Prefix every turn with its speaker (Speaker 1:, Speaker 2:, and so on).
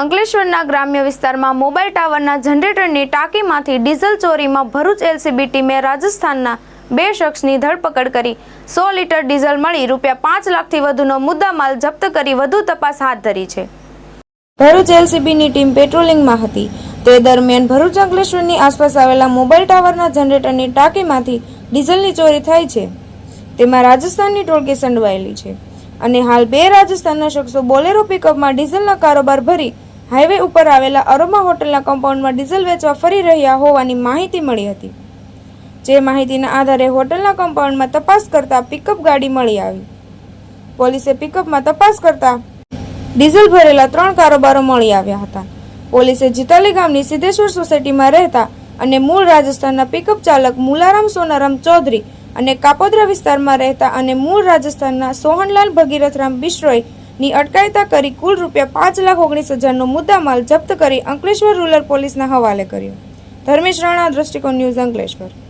Speaker 1: અંકલેશ્વરના ગ્રામ્ય વિસ્તારમાં મોબાઈલ ટાવરના જનરેટરની ટાંકીમાંથી ડીઝલ ચોરીમાં ભરૂચ એલસીબી ટીમે રાજસ્થાનના બે શખ્સની ધરપકડ કરી. સો લીટર ડીઝલ મળી રૂપિયા પાંચ લાખથી વધુનો મુદ્દામાલ જપ્ત કરી વધુ તપાસ હાથ ધરી છે. ભરૂચ એલસીબીની ટીમ પેટ્રોલિંગમાં હતી. તે દરમિયાન ભરૂચ અંકલેશ્વરની આસપાસ આવેલા મોબાઈલ ટાવરના જનરેટરની ટાંકીમાંથી ડીઝલની ચોરી થઈ છે. તેમાં રાજસ્થાનની ટોળકી સંડવાયેલી છે. અને હાલ બે રાજસ્થાનના શખ્સો બોલેરો પિકઅપમાં ડીઝલના કારોબાર ભરી હાઈવે ઉપર આવેલા અરોમા હોટલના કમ્પાઉન્ડમાં ડીઝલ વેચવા ફરી રહ્યા હોવાની માહિતી મળી હતી. જે માહિતીના આધારે હોટલના કમ્પાઉન્ડમાં તપાસ કરતા પિકઅપ ગાડી મળી આવી. પોલીસે પિકઅપમાં તપાસ કરતા ડીઝલ ભરેલા ત્રણ કારોબારો મળી આવ્યા હતા. પોલીસે જીતાલી ગામની સિદ્ધેશ્વર સોસાયટીમાં રહેતા અને મૂળ રાજસ્થાનના પિકઅપ ચાલક મુલારામ સોનારામ ચૌધરી અને કાપોદ્રા વિસ્તારમાં રહેતા અને મૂળ રાજસ્થાનના સોહનલાલ ભગીરથરામ બિશ્રોયની અટકાયતા કરી કુલ રૂપિયા પાંચ લાખ ઓગણીસ હજારનો મુદ્દામાલ જપ્ત કરી અંકલેશ્વર રૂરલ પોલીસના હવાલે કર્યો. ધર્મેશ રાણા, દ્રષ્ટિકોણ ન્યૂઝ અંકલેશ્વર.